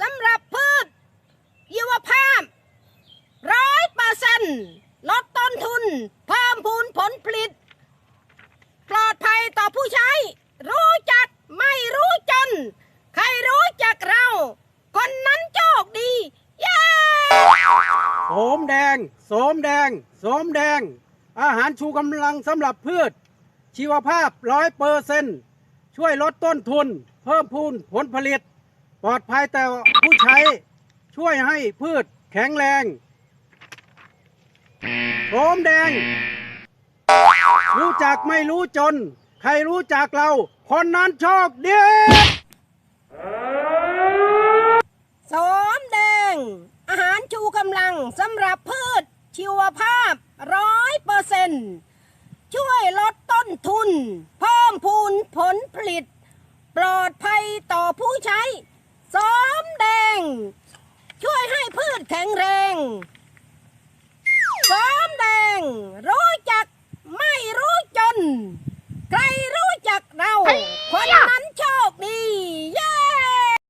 สำหรับพืชยีวภาพร้อยเปอร์เซ็นลดต้นทุน เพิ่มพูนผลผลิต ปลอดภัยต่อผู้ใช้ รู้จักไม่รู้จน ใครรู้จักเรา คนนั้นโชคดี เย้โสมแดงโสมแดงโสมแดง อาหารชูกำลังสำหรับพืช ชีวภาพร้อยเปอร์เซ็นช่วยลดต้นทุน เพิ่มพูนผลผลิต ปลอดภัยแต่ผู้ใช้ช่วยให้พืชแข็งแรงโสมแดง รู้จักไม่รู้จน ใครรู้จักเรา คนนั้นโชคดีโสมแดง อาหารชูกำลังสำหรับพืช ชีวภาพร้อยเปอร์เซนช่วยลดต้นทุน เพิ่มพูนผลผลิต ปลอดภัยต่อผู้ใช้ สมแดง ช่วยให้พืชแข็งแรงสมแดง รู้จักไม่รู้จน ใครรู้จักเราคน